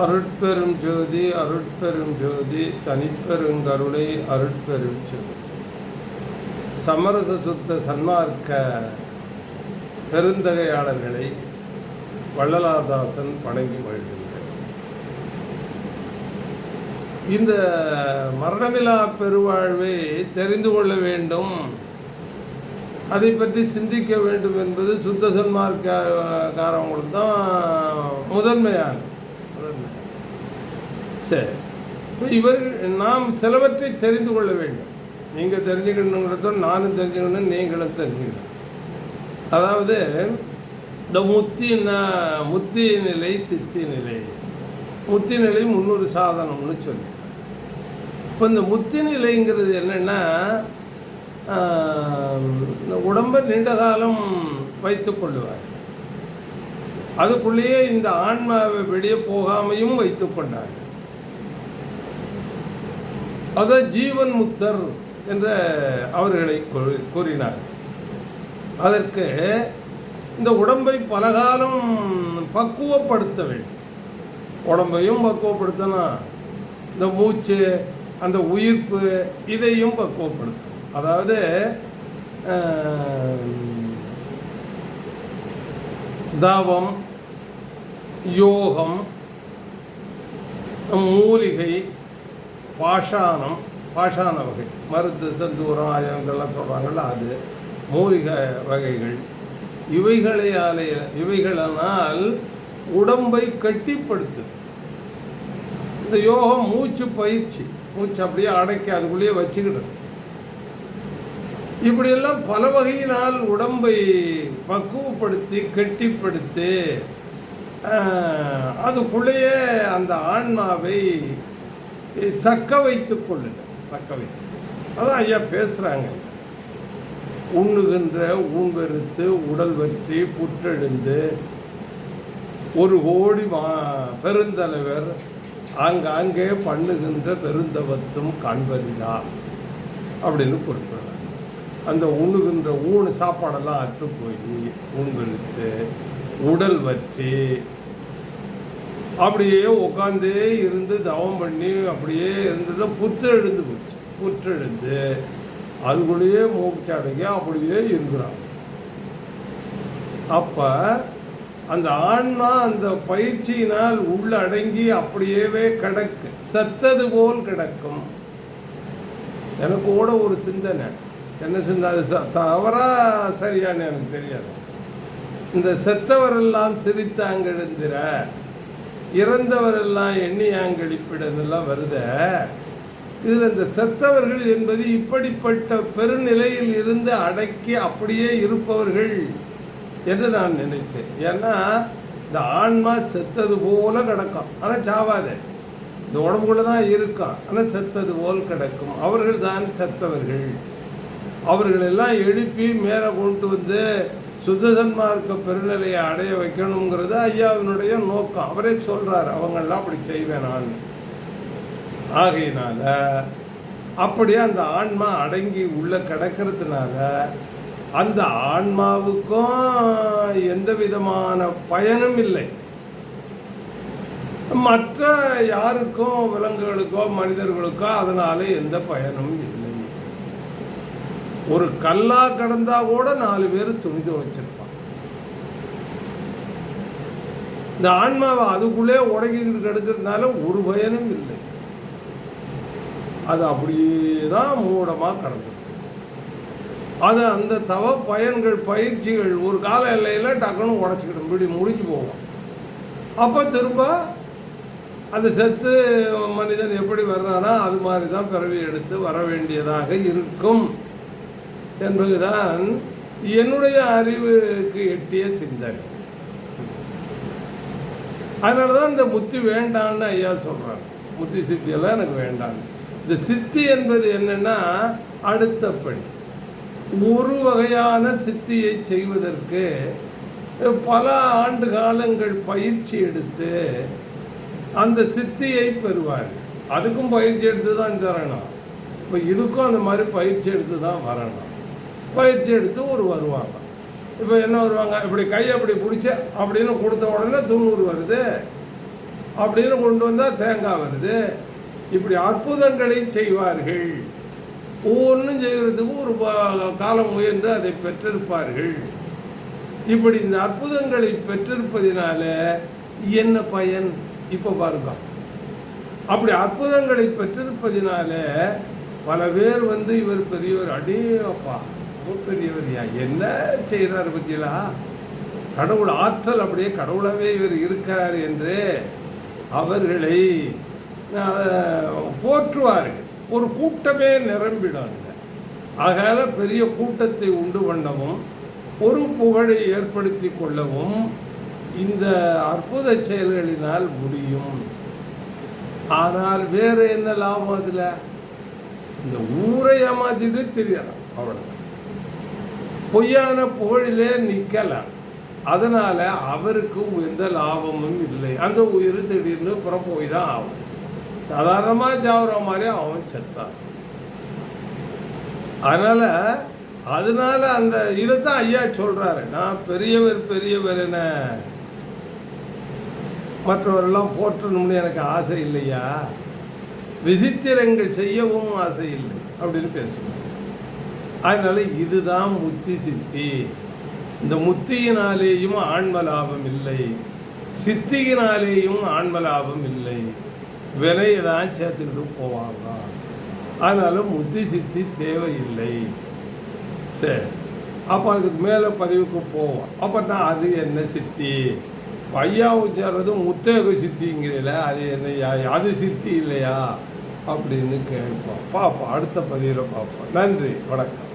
அருட்பெரும் ஜோதி அருட்பெரும் ஜோதி தனிப்பெருங்கருளை அருட்பெரும் ஜோதி. சமரச சுத்த சன்மார்க்க பெருந்தகையாளர்களை வள்ளலாதாசன் வணங்கி மகிழ்கின்றேன் இந்த மரணமிலா பெருவாழ்வை தெரிந்து கொள்ள வேண்டும். அதை பற்றி சிந்திக்க வேண்டும் என்பது சுத்த சன்மார்க்காரவங்களுக்கு தான் முதன்மையானது. சரி. இவர் நாம் சிலவற்றை தெரிந்து கொள்ள வேண்டும். நீங்கள் தெரிஞ்சுக்கணுங்கிறதோ நானும் தெரிஞ்சுக்கணும் நீங்களும் தெரிஞ்சுக்கணும். அதாவது இந்த முத்தின்னா முத்தி நிலை சித்தி நிலை முத்தி நிலை முன்னூறு சாதனம்னு சொல்லி இப்போ இந்த முத்தி நிலைங்கிறது என்னென்னா இந்த உடம்பை நீண்ட காலம் வைத்து கொள்ளுவார். அதுக்குள்ளேயே இந்த ஆன்மாவை வெளியே போகாமையும் வைத்து கொண்டார்கள் அத ஜீவன் முத்தர் என்ற அவர்களை கூறினார். அதற்கு இந்த உடம்பை பலகாலம் பக்குவப்படுத்த வேண்டும். உடம்பையும் பக்குவப்படுத்தணும் இந்த மூச்சு அந்த உயிர்ப்பு இதையும் பக்குவப்படுத்தணும். அதாவது தவம் யோகம் மூலிகை பாஷாணம் பாஷாண வகை. மருத்து செந்தூரம் ஆயம் இதெல்லாம் அது மூலிகை வகைகள். இவைகளையாலே இவைகளனால் உடம்பை கட்டிப்படுத்துது. இந்த யோகம் மூச்சு பயிற்சி. மூச்சு அப்படியே அடைக்கி அதுக்குள்ளேயே வச்சுக்கிட்டு இப்படியெல்லாம் பல வகையினால் உடம்பை பக்குவப்படுத்தி கெட்டிப்படுத்தி அதுக்குள்ளேயே அந்த ஆன்மாவை தக்க வைத்துக் கொள்ளுங்கள். தக்க வைத்து அதான் ஐயா பேசுகிறாங்க உண்ணுகின்ற ஊன்பெருத்து உடல் வற்றி புற்றெழுந்து ஒரு கோடி மா பெருந்தலைவர் அங்கங்கே பண்ணுகின்ற பெருந்தவத்தும் காண்பதுதான் அப்படின்னு குறிப்பிடுறாங்க. அந்த உண்ணுகின்ற ஊனு சாப்பாடெல்லாம் அற்று போய் உண்பெடுத்து உடல் வற்றி அப்படியே உட்காந்தே இருந்து தவம் பண்ணி அப்படியே இருந்தது புற்று எழுந்து போச்சு. புத்தெழுந்து அதுக்குள்ளேயே மூச்சு அடங்கி அப்படியே இருக்கிறாங்க அப்போ அந்த ஆன்மா அந்த பயிற்சியினால் உள்ள அடங்கி அப்படியேவே கிடக்கு. செத்தது போல் கிடக்கும். எனக்கு கூட ஒரு சிந்தனை. என்ன சிந்தனை? அது ச- தவறா சரியான்னு எனக்கு தெரியாது. இந்த செத்தவரெல்லாம் சிரித்தாங்கெழுந்திர இறந்தவரெல்லாம் எண்ணியாங்கழிப்பிடனெல்லாம் வருத. இதில் இந்த செத்தவர்கள் என்பது இப்படிப்பட்ட பெருநிலையில் இருந்து அடக்கி அப்படியே இருப்பவர்கள் என்று நான் நினைத்தேன். ஏன்னா இந்த ஆன்மா செத்தது போல கிடக்கும். ஆனால் சாவாதே. இந்த உடம்புக்குள்ள தான் இருக்கும் ஆனால் செத்தது போல் கிடக்கும். அவர்கள் தான் செத்தவர்கள். அவர்களெல்லாம் எழுப்பி மேலே கொண்டு வந்து சுத்தசன்மார்க்க பெருநிலையை அடைய வைக்கணுங்கிறது ஐயாவினுடைய நோக்கம். அவரே சொல்றார் அவங்கெல்லாம் அப்படி செய்வேன் நான். ஆகையினால அப்படியே அந்த ஆன்மா அடங்கி உள்ள கிடக்கிறதுனால அந்த ஆன்மாவுக்கும் எந்த விதமான பயனும் இல்லை. மற்ற யாருக்கும் விலங்குகளுக்கோ மனிதர்களுக்கோ அதனால எந்த பயனும் இல்லை. ஒரு கல்லா கடந்தா கூட நாலு பேர் துணி துவைச்சிருப்பான் இந்த ஆன்மாவை அதுக்குள்ளே உடைக்கிட்டு கிடக்கிறதுனால ஒரு பயனும் இல்லை. அது அப்படியே தான் மூடமாக கடந்தது அது அந்த தவ பயன்கள் பயிற்சிகள் ஒரு கால எல்லையில் டக்குன்னு உடச்சிக்கிடும். இப்படி முடிஞ்சு போகும். அப்போ திரும்ப அந்த செத்து மனிதன் எப்படி வர்றானா அது மாதிரி தான் பிறவி எடுத்து வர வேண்டியதாக இருக்கும். என்பதுதான் என்னுடைய அறிவுக்கு எட்டிய சிந்தனை. அதனால தான் இந்த புத்தி வேண்டான்னு ஐயா சொல்கிறாங்க புத்தி சித்தியெல்லாம் எனக்கு வேண்டாம். இந்த சித்தி என்பது என்னென்னா அடுத்தபடி. ஒரு வகையான சித்தியை செய்வதற்கு பல ஆண்டு காலங்கள் பயிற்சி எடுத்து அந்த சித்தியை பெறுவார். அதுக்கும் பயிற்சி எடுத்து தான் தரணும் இப்போ இதுக்கும் அந்த மாதிரி பயிற்சி எடுத்து தான் வரணும். பயிற்சி எடுத்து ஒரு வருவாங்க. இப்போ என்ன வருவாங்க? இப்படி கையை அப்படி பிடிச்ச அப்படின்னு கொடுத்த உடனே தொண்ணூறு வருது. அப்படின்னு கொண்டு வந்தால் தேங்காய் வருது. இப்படி அற்புதங்களை செய்வார்கள். ஒவ்வொன்றும் செய்கிறதுக்கு ஒரு காலம் முயன்று அதை பெற்றிருப்பார்கள். இப்படி இந்த அற்புதங்களை பெற்றிருப்பதினால என்ன பயன்? இப்போ பாருங்க. அப்படி அற்புதங்களை பெற்றிருப்பதினால பல பேர் வந்து இவர் பெரியவர் அடே அப்பா பெரியவர் என்ன செய்கிறார் பத்தியலா? கடவுள் ஆற்றல் அப்படியே கடவுளாகவே இவர் இருக்கார் என்று அவர்களை போற்றுவார்கள். ஒரு கூட்டமே நிரம்பிடாதுங்க. ஆகால பெரிய கூட்டத்தை உண்டு பண்ணவும் ஒரு புகழை ஏற்படுத்தி கொள்ளவும் இந்த அற்புத செயல்களினால் முடியும். ஆனால் வேறு என்ன லாபம் அதில்? இந்த ஊரை ஏமாத்திட்டு தெரியலாம் அவ்வளோதான் பொய்யான புகழிலே நிற்கலை அதனால் அவருக்கு எந்த லாபமும் இல்லை. அந்த உயிர் திடீர்னு புறம் போய் தான் ஆகும். சாதாரணமாக ஜாவுற மாதிரி அவன் செத்தான். அதனால் அதனால அந்த இதை தான் ஐயா சொல்கிறாரு நான் பெரியவர் பெரியவர் என மற்றவரெல்லாம் போற்றணும்னு எனக்கு ஆசை இல்லையா? விசித்திரங்கள் செய்யவும் ஆசை இல்லை. அப்படின்னு பேசுவேன் அதனால இதுதான் முத்தி சித்தி. இந்த முத்தியினாலேயும் ஆன்ம லாபம் இல்லை. சித்தியினாலேயும் ஆன்ம லாபம் இல்லை. விலையை தான் சேர்த்துக்கிட்டு போவாங்க. அதனால் முத்தி சித்தி தேவையில்லை. சரி. அப்போ அதுக்கு மேலே பதிவுக்கு போவோம். அப்போ தான் அது என்ன சித்தி? ஐயா உச்சாரது முத்தேக சித்திங்கிறீல அது என்னையா அது சித்தி இல்லையா? அப்படின்னு கேட்போம். பார்ப்போம். அடுத்த பதிவில் பார்ப்போம். நன்றி. வணக்கம்.